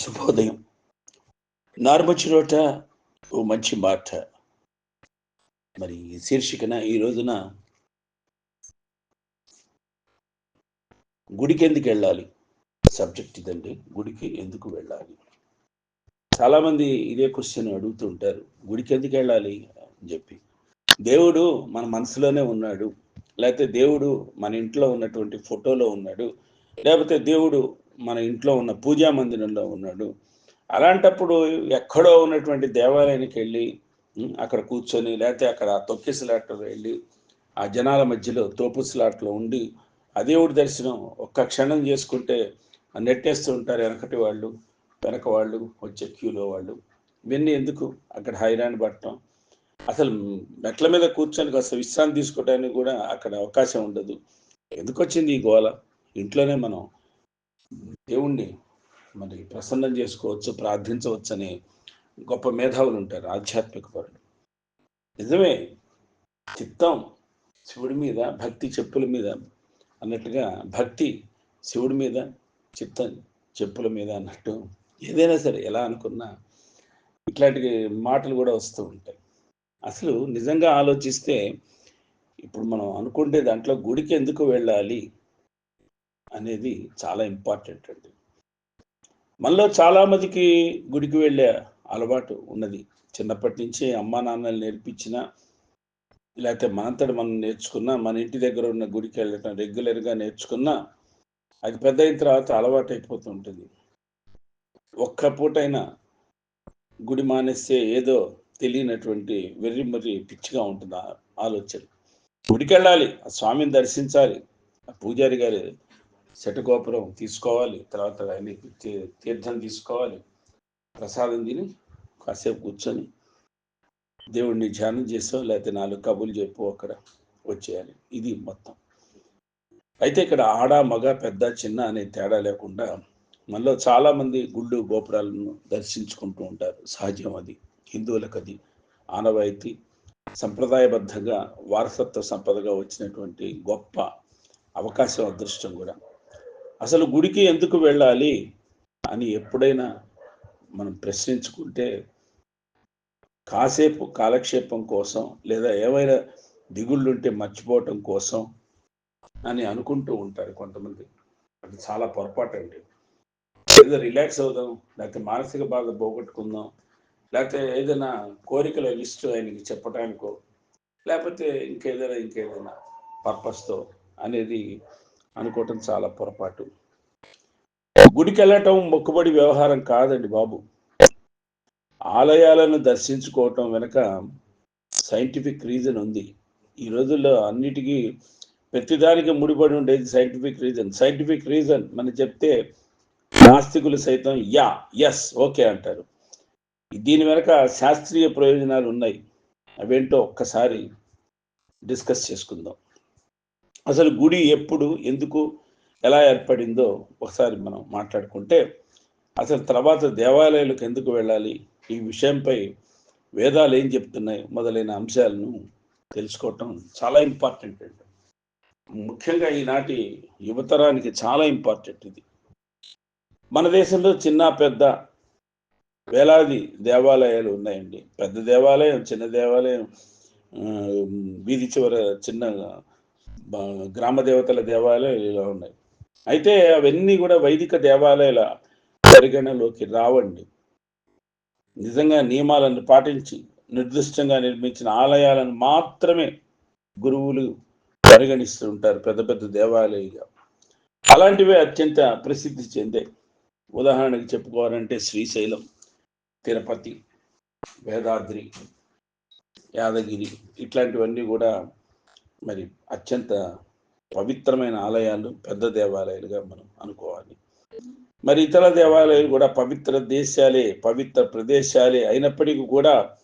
శుభోదయం. నార్మచిరోట ఓ మంచి మాట. మరి శీర్షికన ఈ రోజున గుడికి ఎందుకు వెళ్ళాలి? సబ్జెక్ట్ ఇదండి. గుడికి ఎందుకు వెళ్ళాలి? చాలామంది ఇదే క్వశ్చన్ అడుగుతుంటారు గుడికి ఎందుకు వెళ్ళాలి అని చెప్పి. దేవుడు మన మనసులోనే ఉన్నాడు. లేకపోతే దేవుడు మన ఇంట్లో ఉన్నటువంటి ఫోటోలో ఉన్నాడు. లేకపోతే దేవుడు మన ఇంట్లో ఉన్న పూజా మందిరంలో ఉన్నాడు. అలాంటప్పుడు ఎక్కడో ఉన్నటువంటి దేవాలయానికి వెళ్ళి అక్కడ కూర్చొని లేకపోతే అక్కడ తొక్కిసలాట్లో వెళ్ళి ఆ జనాల మధ్యలో తోపుసలాట్లో ఉండి ఆ దేవుడి దర్శనం ఒక్క క్షణం చేసుకుంటే నెట్టేస్తూ ఉంటారు వెనకటి వాళ్ళు వెనక వాళ్ళు వచ్చే క్యూలో వాళ్ళు. ఇవన్నీ ఎందుకు? అక్కడ హైరాణ పడటం. అసలు మెట్ల మీద కూర్చొని కాస్త విశ్రాంతి తీసుకోవడానికి కూడా అక్కడ అవకాశం ఉండదు. ఎందుకు వచ్చింది ఈ గోల ఇంట్లోనే మనం దేవుణ్ణి మరి ప్రసన్నం చేసుకోవచ్చు ప్రార్థించవచ్చు గొప్ప మేధావులు ఉంటారు ఆధ్యాత్మిక పరులు. నిజమే చిత్తం శివుడి మీద భక్తి చెప్పుల మీద అన్నట్టుగా భక్తి శివుడి మీద చిత్తం చెప్పుల మీద అన్నట్టు ఏదైనా సరే ఎలా అనుకున్నా ఇట్లాంటి మాటలు కూడా వస్తూ ఉంటాయి. అసలు నిజంగా ఆలోచిస్తే ఇప్పుడు మనం అనుకుంటే దాంట్లో గుడికి ఎందుకు వెళ్ళాలి? అనేది చాలా ఇంపార్టెంట్ అండి. మనలో చాలామందికి గుడికి వెళ్ళే అలవాటు ఉన్నది. చిన్నప్పటి నుంచి అమ్మా నాన్నలు నేర్పించిన లేకపోతే మనంతటి మనం నేర్చుకున్నా మన ఇంటి దగ్గర ఉన్న గుడికి వెళ్ళటం రెగ్యులర్గా నేర్చుకున్నా అది పెద్ద అయిన తర్వాత అలవాటు అయిపోతుంటుంది ఒక్క పూటైనా గుడి మానేస్తే ఏదో తెలియనటువంటి వెర్రి మర్రి పిచ్చిగా ఉంటుంది ఆ ఆలోచన. గుడికి వెళ్ళాలి ఆ స్వామిని దర్శించాలి ఆ పూజారి గారి శటగోపురం తీసుకోవాలి. తర్వాత ఆయన తీర్థం తీసుకోవాలి. ప్రసాదం తిని కాసేపు కూర్చొని దేవుడిని ధ్యానం చేసో లేకపోతే నాలుగు కబుర్లు చెప్పు అక్కడ వచ్చేయాలి. ఇది మొత్తం. అయితే ఇక్కడ ఆడ మగ పెద్ద చిన్న అనే తేడా లేకుండా మనలో చాలామంది గుళ్ళు గోపురాలను దర్శించుకుంటూ ఉంటారు. సహజం అది. హిందువులకు అది ఆనవాయితీ. సంప్రదాయబద్ధంగా వారసత్వ సంపదగా వచ్చినటువంటి గొప్ప అవకాశం అదృష్టం కూడా. అసలు గుడికి ఎందుకు వెళ్ళాలి అని ఎప్పుడైనా మనం ప్రశ్నించుకుంటే కాసేపు కాలక్షేపం కోసం లేదా ఏవైనా దిగుళ్ళుంటే మర్చిపోవటం కోసం అని అనుకుంటూ ఉంటారు కొంతమంది. అది చాలా పొరపాటు అండి ఏదో రిలాక్స్ అవుదాం లేకపోతే మానసిక బాధ పోగొట్టుకుందాం లేకపోతే ఏదైనా కోరికల లిస్టు ఆయనకి చెప్పడానికో లేకపోతే ఇంకేదైనా ఇంకేదైనా పర్పస్తో అనేది అనుకోవటం చాలా పొరపాటు. గుడికి వెళ్ళటం మొక్కుబడి వ్యవహారం కాదండి బాబు. ఆలయాలను దర్శించుకోవటం వెనుక సైంటిఫిక్ రీజన్ ఉంది. ఈ రోజుల్లో అన్నిటికీ ప్రతిదానికి ముడిపడి ఉండేది సైంటిఫిక్ రీజన్. సైంటిఫిక్ రీజన్ మనం చెప్తే నాస్తికులు సైతం యా ఎస్ ఓకే అంటారు. దీని వెనక శాస్త్రీయ ప్రయోజనాలు ఉన్నాయి. అవేంటో ఒక్కసారి డిస్కస్ చేసుకుందాం. అసలు గుడి ఎప్పుడు ఎందుకు ఎలా ఏర్పడిందో ఒకసారి మనం మాట్లాడుకుంటే అసలు తర్వాత దేవాలయాలకు ఎందుకు వెళ్ళాలి? ఈ విషయంపై వేదాలు ఏం చెప్తున్నాయి మొదలైన అంశాలను తెలుసుకోవటం చాలా ఇంపార్టెంట్ అండి. ముఖ్యంగా ఈనాటి యువతరానికి చాలా ఇంపార్టెంట్ ఇది. మన దేశంలో చిన్న పెద్ద వేలాది దేవాలయాలు ఉన్నాయండి. పెద్ద దేవాలయం చిన్న దేవాలయం వీధి చివర చిన్న గ్రామ దేవతల దేవాలయాలు ఇలా ఉన్నాయి. అయితే అవన్నీ కూడా వైదిక దేవాలయాల పరిగణలోకి రావండి. నిజంగా నియమాలను పాటించి నిర్దిష్టంగా నిర్మించిన ఆలయాలను మాత్రమే గురువులు పరిగణిస్తూ ఉంటారు పెద్ద పెద్ద దేవాలయాలుగా అలాంటివే అత్యంత ప్రసిద్ధి చెందాయి ఉదాహరణకి చెప్పుకోవాలంటే శ్రీశైలం తిరుపతి వేదాద్రి యాదగిరి ఇట్లాంటివన్నీ కూడా మరి అత్యంత పవిత్రమైన ఆలయాలు పెద్ద దేవాలయాలుగా మనం అనుకోవాలి. మరి ఇతర దేవాలయాలు కూడా పవిత్ర దేశాలే పవిత్ర ప్రదేశాలే అయినప్పటికీ కూడా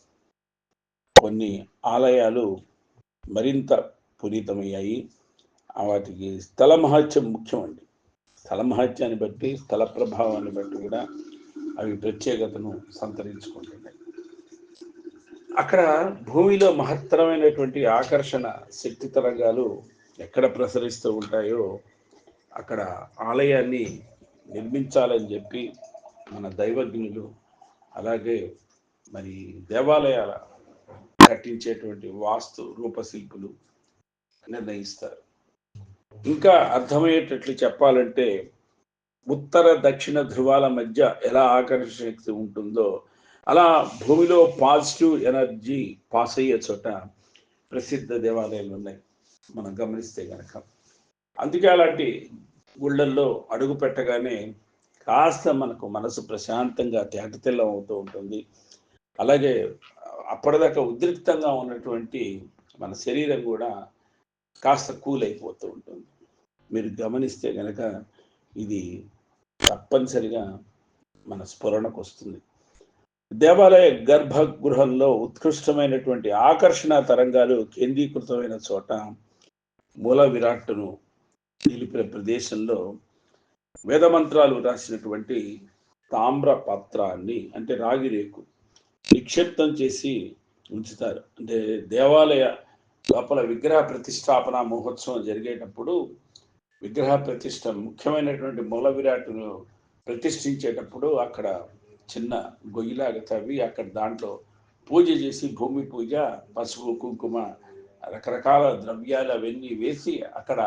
కొన్ని ఆలయాలు మరింత పునీతమయ్యాయి. వాటికి స్థల మహత్యం ముఖ్యమండి. స్థల మహత్యాన్ని బట్టి స్థల ప్రభావాన్ని బట్టి కూడా అవి ప్రత్యేకతను సంతరించుకుంటున్నాయి. అక్కడ భూమిలో మహత్తరమైనటువంటి ఆకర్షణ శక్తి తరంగాలు ఎక్కడ ప్రసరిస్తూ ఉంటాయో అక్కడ ఆలయాన్ని నిర్మించాలని చెప్పి మన దైవజ్ఞులు అలాగే మరి దేవాలయాల కట్టించేటువంటి వాస్తు రూపశిల్పులు నిర్ణయిస్తారు. ఇంకా అర్థమయ్యేటట్లు చెప్పాలంటే ఉత్తర దక్షిణ ధృవాల మధ్య ఎలా ఆకర్షణ శక్తి ఉంటుందో అలా భూమిలో పాజిటివ్ ఎనర్జీ పాస్ అయ్యే చోట ప్రసిద్ధ దేవాలయాలు ఉన్నాయి. మనం గమనిస్తే కనుక అందుకే అలాంటి గుళ్ళల్లో అడుగు పెట్టగానే కాస్త మనకు మనసు ప్రశాంతంగా తేటతెల్లం అవుతూ ఉంటుంది. అలాగే అప్పటిదాకా ఉద్రిక్తంగా ఉన్నటువంటి మన శరీరం కూడా కాస్త కూల్ అయిపోతూ ఉంటుంది. మీరు గమనిస్తే కనుక ఇది తప్పనిసరిగా మన స్ఫురణకు వస్తుంది. దేవాలయ గర్భగృహంలో ఉత్కృష్టమైనటువంటి ఆకర్షణ తరంగాలు కేంద్రీకృతమైన చోట మూల విరాట్టును నిలిపిన ప్రదేశంలో వేదమంత్రాలు రాసినటువంటి తామ్ర పత్రాన్ని అంటే రాగి రేకు నిక్షిప్తం చేసి ఉంచుతారు. అంటే దేవాలయ లోపల విగ్రహ ప్రతిష్టాపన మహోత్సవం జరిగేటప్పుడు విగ్రహ ప్రతిష్ట ముఖ్యమైనటువంటి మూల విరాటును ప్రతిష్ఠించేటప్పుడు అక్కడ చిన్న గొయ్యిలాగా తవ్వి అక్కడ దాంట్లో పూజ చేసి భూమి పూజ పసుపు కుంకుమ రకరకాల ద్రవ్యాలు అవన్నీ వేసి అక్కడ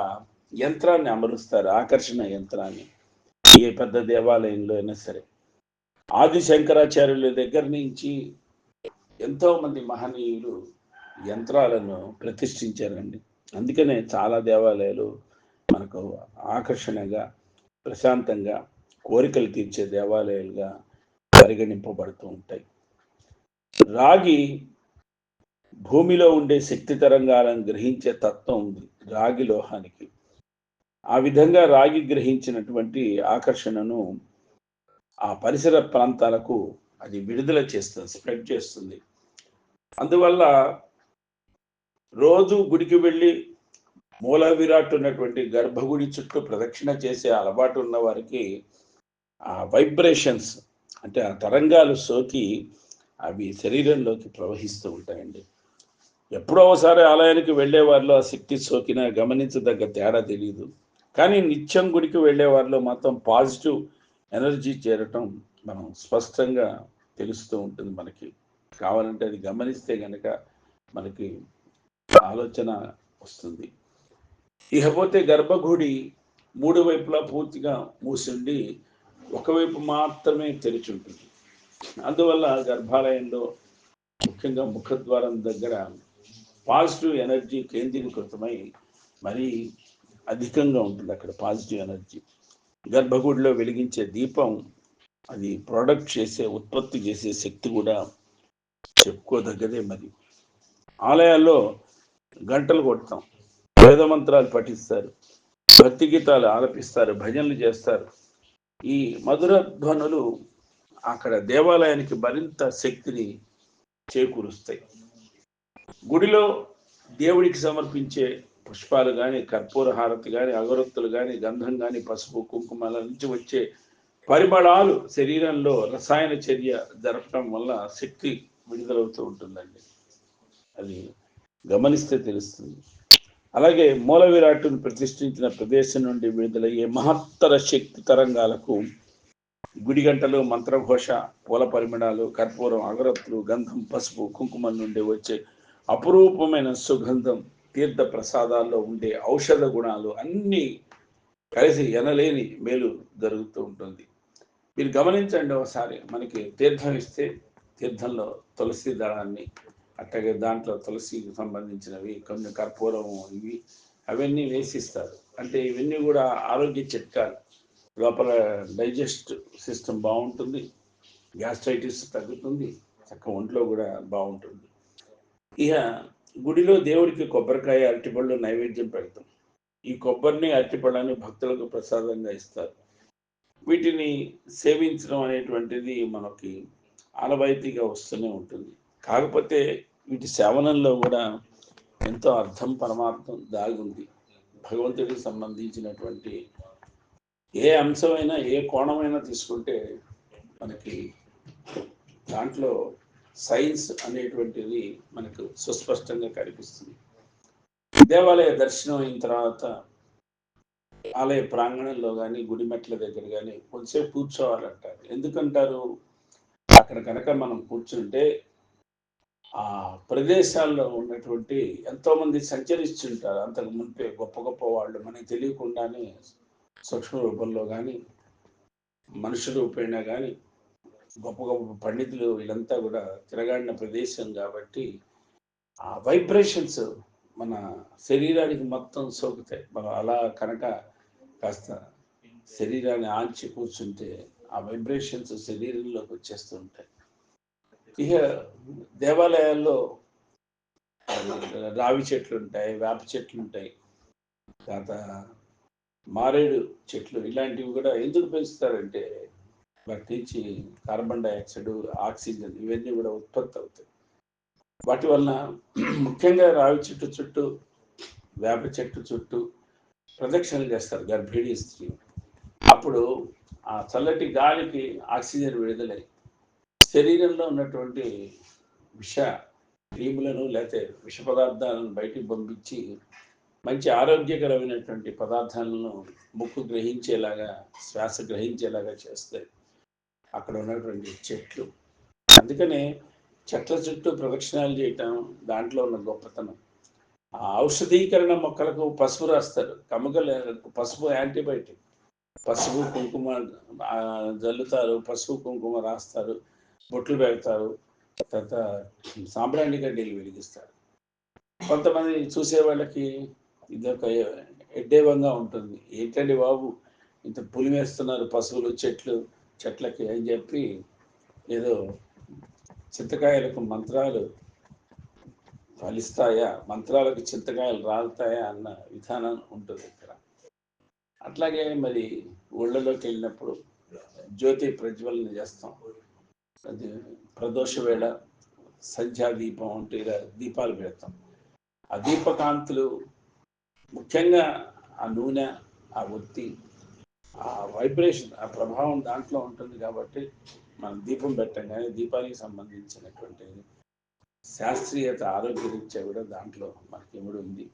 యంత్రాన్ని అమరుస్తారు ఆకర్షణ యంత్రాన్ని. ఏ పెద్ద దేవాలయంలో అయినా సరే. ఆది శంకరాచార్యుల దగ్గర నుంచి ఎంతోమంది మహనీయులు యంత్రాలను ప్రతిష్ఠించారండి. అందుకనే చాలా దేవాలయాలు మనకు ఆకర్షణగా ప్రశాంతంగా కోరికలు తీర్చే దేవాలయాలుగా పరిగణింపబడుతూ ఉంటాయి. రాగి భూమిలో ఉండే శక్తి తరంగాలను గ్రహించే తత్వం ఉంది రాగి లోహానికి. ఆ విధంగా రాగి గ్రహించినటువంటి ఆకర్షణను ఆ పరిసర ప్రాంతాలకు అది విడుదల చేస్తుంది స్ప్రెడ్ చేస్తుంది. అందువల్ల రోజు గుడికి వెళ్ళి మూల విరాట్ ఉన్నటువంటి గర్భగుడి చుట్టూ ప్రదక్షిణ చేసే అలవాటు ఉన్న వారికి ఆ వైబ్రేషన్స్ అంటే ఆ తరంగాలు సోకి అవి శరీరంలోకి ప్రవహిస్తూ ఉంటాయండి. ఎప్పుడో ఒకసారి ఆలయానికి వెళ్ళే వారిలో ఆ శక్తి సోకినా గమనించదగ్గ తేడా తెలియదు కానీ నిత్యం గుడికి వెళ్ళే వారిలో మాత్రం పాజిటివ్ ఎనర్జీ చేరటం మనం స్పష్టంగా తెలుస్తూ ఉంటుంది మనకి. కావాలంటే అది గమనిస్తే కనుక మనకి ఆలోచన వస్తుంది. ఇకపోతే గర్భగుడి మూడు వైపులా పూర్తిగా మూసిండి ఒకవైపు మాత్రమే తెరిచి ఉంటుంది అందువల్ల గర్భాలయంలో ముఖ్యంగా ముఖద్వారం దగ్గర పాజిటివ్ ఎనర్జీ కేంద్రీకృతమై మరీ అధికంగా ఉంటుంది అక్కడ పాజిటివ్ ఎనర్జీ. గర్భగుడిలో వెలిగించే దీపం అది ప్రొడక్ట్ చేసే ఉత్పత్తి చేసే శక్తి కూడా చెప్పుకోదగ్గదే మరి. ఆలయాల్లో గంటలు కొడతాం. వేద మంత్రాలు పఠిస్తారు. భక్తి గీతాలు ఆలపిస్తారు. భజనలు చేస్తారు. ఈ మధుర ధ్వనులు అక్కడ దేవాలయానికి మరింత శక్తిని చేకూరుస్తాయి. గుడిలో దేవుడికి సమర్పించే పుష్పాలు కానీ కర్పూర హారతి కానీ అగరొత్తులు కానీ గంధం కానీ పసుపు కుంకుమల నుంచి వచ్చే పరిమళాలు శరీరంలో రసాయన చర్య జరపడం వల్ల శక్తి విడుదలవుతూ ఉంటుందండి. అది గమనిస్తే తెలుస్తుంది. అలాగే మూల విరాటును ప్రతిష్ఠించిన ప్రదేశం నుండి విడుదలయ్యే మహత్తర శక్తి తరంగాలకు గుడి గంటలు మంత్రఘోష పూల పరిమళాలు కర్పూరం అగరత్తులు గంధం పసుపు కుంకుమ నుండి వచ్చే అపురూపమైన సుగంధం తీర్థ ప్రసాదాల్లో ఉండే ఔషధ గుణాలు అన్నీ కలిసి ఎనలేని మేలు జరుగుతూ ఉంటుంది. మీరు గమనించండి ఒకసారి మనకి తీర్థం ఇస్తే తీర్థంలో తులసి దళాన్ని అట్లాగే దాంట్లో తులసికి సంబంధించినవి కొన్ని కర్పూరం ఇవి అవన్నీ వేసిస్తారు. అంటే ఇవన్నీ కూడా ఆరోగ్య చిట్కాలు. లోపల డైజెస్ట్ సిస్టమ్ బాగుంటుంది గ్యాస్ట్రైటిస్ తగ్గుతుంది చక్క ఒంట్లో కూడా బాగుంటుంది. ఇక గుడిలో దేవుడికి కొబ్బరికాయ అరటిపళ్ళు నైవేద్యం పెడతాం. ఈ కొబ్బరిని అరటిపళ్ళని భక్తులకు ప్రసాదంగా ఇస్తారు. వీటిని సేవించడం అనేటువంటిది మనకి ఆనవాయితీగా వస్తూనే ఉంటుంది. కాకపోతే వీటి సేవనంలో కూడా ఎంతో అర్థం పరమార్థం దాగి ఉంది భగవంతుడికి సంబంధించినటువంటి ఏ అంశమైనా ఏ కోణమైనా తీసుకుంటే మనకి దాంట్లో సైన్స్ అనేటువంటిది మనకు సుస్పష్టంగా కనిపిస్తుంది. దేవాలయ దర్శనం అయిన తర్వాత ఆలయ ప్రాంగణంలో కానీ గుడి మెట్ల దగ్గర కానీ కొంచెంసేపు కూర్చోవాలంటారు. ఎందుకంటారు? అక్కడ కనుక మనం కూర్చుంటే ఆ ప్రదేశాల్లో ఉన్నటువంటి ఎంతో మంది సంచరిస్తుంటారు. అంతకు ముందే గొప్ప గొప్ప వాళ్ళు మనకి తెలియకుండానే సూక్ష్మ రూపంలో కానీ మనుషుల రూపేణా కానీ గొప్ప గొప్ప పండితులు వీళ్ళంతా కూడా తిరగాడిన ప్రదేశం కాబట్టి ఆ వైబ్రేషన్స్ మన శరీరానికి మొత్తం సోకుతాయి. మనం అలా కనుక కాస్త శరీరాన్ని ఆంచి కూర్చుంటే ఆ వైబ్రేషన్స్ శరీరంలోకి వచ్చేస్తుంటాయి ఇక దేవాలయాల్లో రావి చెట్లు ఉంటాయి వేప చెట్లు ఉంటాయి. తర్వాత మారేడు చెట్లు ఇలాంటివి కూడా ఎందుకు పెంచుతారంటే వాటి నుంచి కార్బన్ డైఆక్సైడ్ ఆక్సిజన్ ఇవన్నీ కూడా ఉత్పత్తి అవుతాయి. వాటి వలన ముఖ్యంగా రావి చెట్టు చుట్టూ వేప చెట్టు చుట్టూ ప్రదక్షిణలు చేస్తారు గర్భిణీ స్త్రీ అప్పుడు ఆ చల్లటి గాలికి ఆక్సిజన్ విడుదలై శరీరంలో ఉన్నటువంటి విష క్రీములను లేకపోతే విష పదార్థాలను బయటికి పంపించి మంచి ఆరోగ్యకరమైనటువంటి పదార్థాలను ముక్కు గ్రహించేలాగా శ్వాస గ్రహించేలాగా చేస్తాయి. అక్కడ ఉన్నటువంటి చెట్లు. అందుకనే చెట్ల చుట్టూ ప్రదక్షిణాలు చేయటం దాంట్లో ఉన్న గొప్పతనం. ఆ ఔషధీకరణ మొక్కలకు పసుపు రాస్తారు. కమ్మకలు పసుపు యాంటీబయాటిక్. పసుపు కుంకుమ జల్లుతారు. పసుపు కుంకుమ రాస్తారు. బొట్లు పెడతారు తర్వాత సాంబ్రాణి గడ్డీలు వెలిగిస్తారు. కొంతమంది చూసే వాళ్ళకి ఇదొక ఎడ్డేవంగా ఉంటుంది. ఏంటండి బాబు ఇంత పులిమేస్తున్నారు పశువులు చెట్లు చెట్లకి అని చెప్పి ఏదో చింతకాయలకు మంత్రాలు ఫలిస్తాయా మంత్రాలకు చింతకాయలు రాలుతాయా అన్న విధానం ఉంటుంది ఇక్కడ. అట్లాగే మరి ఊళ్ళలోకి వెళ్ళినప్పుడు జ్యోతి ప్రజ్వలన చేస్తాం. అది ప్రదోష వేళ సంధ్యా దీపం అంటే ఇలా దీపాలు పెడతాం. ఆ దీపకాంతులు ముఖ్యంగా ఆ నూనె ఆ ఒత్తి ఆ వైబ్రేషన్ ఆ ప్రభావం దాంట్లో ఉంటుంది కాబట్టి మనం దీపం పెట్టంగానే దీపానికి సంబంధించినటువంటి శాస్త్రీయత ఆరోగ్యరీత్యా కూడా దాంట్లో మనకి ఇమిడి ఉంది.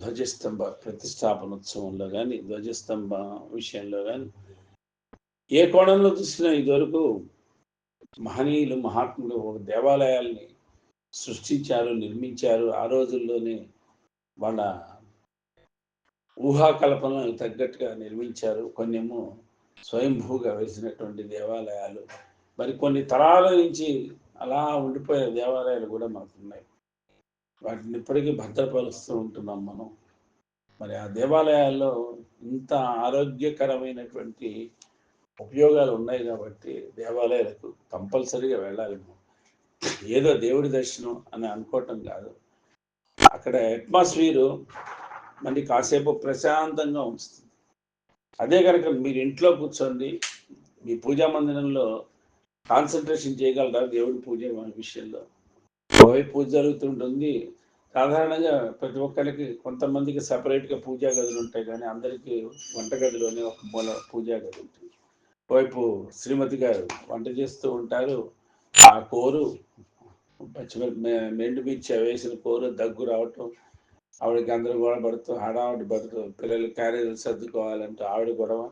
ధ్వజస్తంభ ప్రతిష్టాపనోత్సవంలో కానీ ధ్వజస్తంభ విషయంలో కానీ ఏ కోణంలో చూసినా ఇదివరకు మహనీయులు మహాత్ములు ఒక దేవాలయాల్ని సృష్టించారు నిర్మించారు. ఆ రోజుల్లోనే వాళ్ళ ఊహాకల్పనలకు తగ్గట్టుగా నిర్మించారు. కొన్నేమో స్వయంభూగా వేసినటువంటి దేవాలయాలు. మరి కొన్ని తరాల నుంచి అలా ఉండిపోయే దేవాలయాలు కూడా మనకు ఉన్నాయి వాటిని ఇప్పటికీ భద్రపరుస్తూ ఉంటున్నాం మనం. మరి ఆ దేవాలయాల్లో ఇంత ఆరోగ్యకరమైనటువంటి ఉపయోగాలు ఉన్నాయి కాబట్టి దేవాలయాలకు కంపల్సరీగా వెళ్ళాలి ఏదో దేవుడి దర్శనం అని అనుకోవటం కాదు. అక్కడ అట్మాస్ఫియరు మళ్ళీ కాసేపు ప్రశాంతంగా ఉంచుతుంది. అదే కనుక మీరు ఇంట్లో కూర్చోండి మీ పూజా మందిరంలో కాన్సన్ట్రేషన్ చేయగలరా దేవుడి పూజ విషయంలో? ఓవైపు పూజ జరుగుతుంటుంది. సాధారణంగా ప్రతి ఒక్కరికి కొంతమందికి సపరేట్గా పూజా గదులు ఉంటాయి కానీ అందరికీ వంటగదిలోనే ఒక మూల పూజా గది ఉంటుంది. వైపు శ్రీమతి గారు వంట చేస్తూ ఉంటారు. ఆ కోరు పచ్చిమిరప మెండు మిర్చి వేసిన కోరు దగ్గు రావటం ఆవిడ గందరగోళ పడుతూ హడావిడి పడుతూ పిల్లలు క్యారేజీలు సర్దుకోవాలంటూ ఆవిడ గొడవ.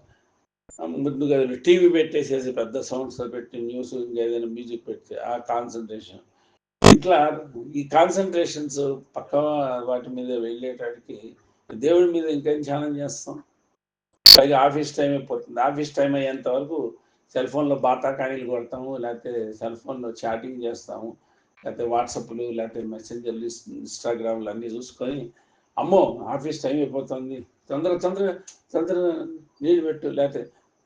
ముందుగా టీవీ పెట్టేసేసి పెద్ద సౌండ్స్ పెట్టి న్యూస్ ఏదైనా మ్యూజిక్ పెడితే ఆ కాన్సన్ట్రేషన్. ఇట్లా ఈ కాన్సన్ట్రేషన్స్ పక్క వాటి మీద వెళ్ళేటానికి దేవుడి మీద ఇంకేం ధ్యానం చేస్తాం? పైగా ఆఫీస్ టైం అయిపోతుంది ఆఫీస్ టైం అయ్యేంత వరకు సెల్ ఫోన్లో బాతాకాణీలు కొడతాము లేకపోతే సెల్ ఫోన్లో చాటింగ్ చేస్తాము లేకపోతే వాట్సాప్లు లేకపోతే మెసెంజర్లు ఇన్స్టాగ్రామ్లు అన్నీ చూసుకొని అమ్మో ఆఫీస్ టైం అయిపోతుంది తొందరగా తొందరగా తొందరగా నీళ్ళు పెట్టు లేకపోతే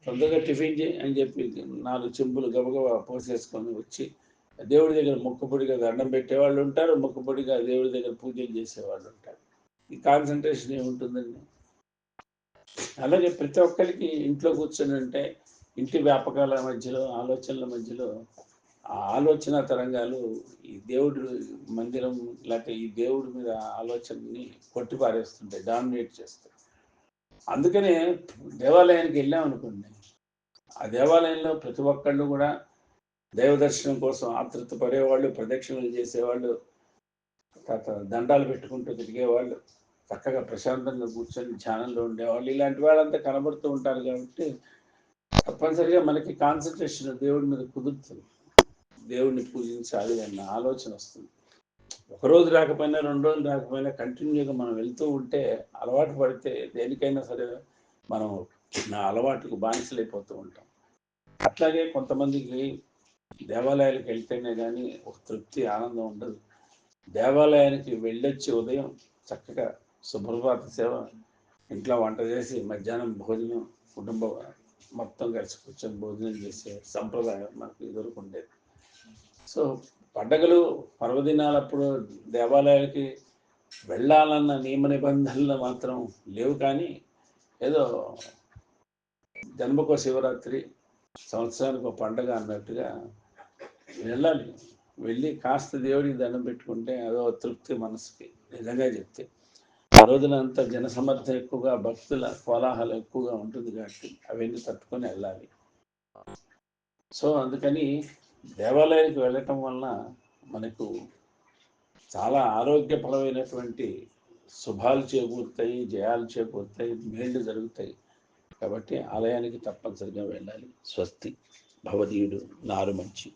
తొందరగా టిఫిన్ చేయి అని చెప్పి నాలుగు చెంబులు గబగబా పోసేసుకొని వచ్చి దేవుడి దగ్గర మొక్కుపొడిగా దండం పెట్టేవాళ్ళు ఉంటారు మొక్కుపొడిగా దేవుడి దగ్గర పూజలు చేసేవాళ్ళు ఉంటారు. ఈ కాన్సన్ట్రేషన్ ఏముంటుందండి? అలాగే ప్రతి ఒక్కరికి ఇంట్లో కూర్చొని ఉంటే ఇంటి వ్యాపకాల మధ్యలో ఆలోచనల మధ్యలో ఆ ఆలోచన తరంగాలు ఈ దేవుడు మందిరం లేకపోతే ఈ దేవుడి మీద ఆలోచనని కొట్టిపారేస్తుంటాయి డామినేట్ చేస్తాయి. అందుకనే దేవాలయానికి వెళ్ళాం అనుకోండి ఆ దేవాలయంలో ప్రతి ఒక్కళ్ళు కూడా దైవ దర్శనం కోసం ఆతృత పడేవాళ్ళు ప్రదక్షిణలు చేసేవాళ్ళు తర్వాత దండాలు పెట్టుకుంటూ తిరిగేవాళ్ళు. చక్కగా ప్రశాంతంగా కూర్చొని ధ్యానంలో ఉండేవాళ్ళు ఇలాంటి వాళ్ళంతా కనబడుతూ ఉంటారు కాబట్టి తప్పనిసరిగా మనకి కాన్సన్ట్రేషన్ దేవుడి మీద కుదురుతుంది. దేవుడిని పూజించాలి అన్న ఆలోచన వస్తుంది. ఒకరోజు రాకపోయినా రెండు రోజులు రాకపోయినా కంటిన్యూగా మనం వెళ్తూ ఉంటే అలవాటు పడితే దేనికైనా సరే మనం నా అలవాటుకు బానిసలైపోతూ ఉంటాం. అట్లాగే కొంతమందికి దేవాలయాలకు వెళ్తేనే కానీ ఒక తృప్తి ఆనందం ఉండదు. దేవాలయానికి వెళ్ళొచ్చి ఉదయం చక్కగా సుప్రభాత సేవ. ఇంట్లో వంట చేసి మధ్యాహ్నం భోజనం కుటుంబ మొత్తం కలిసి కూర్చొని భోజనం చేసే సంప్రదాయం మనకు ఎదుర్కొండేది. సో పండగలు పర్వదినాలప్పుడు దేవాలయాలకి వెళ్ళాలన్న నియమ నిబంధనలు మాత్రం లేవు కానీ ఏదో జన్మకో శివరాత్రి సంవత్సరానికి ఒక పండగ అన్నట్టుగా వెళ్ళాలి. వెళ్ళి కాస్త దేవుడికి దండం పెట్టుకుంటే అదో తృప్తి మనసుకి నిజంగా చెప్తే. ఆ రోజున అంతా జనసమర్థం ఎక్కువగా భక్తుల కోలాహలం ఎక్కువగా ఉంటుంది కాబట్టి అవన్నీ తట్టుకొని వెళ్ళాలి. సో అందుకని దేవాలయానికి వెళ్ళటం వలన మనకు చాలా ఆరోగ్యపరమైనటువంటి శుభాలు చేకూరుతాయి జయాలు చేకూరుతాయి మేళ్ళు జరుగుతాయి. కాబట్టి ఆలయానికి తప్పనిసరిగా వెళ్ళాలి. స్వస్తి. భవదీయుడు నారు మంచి.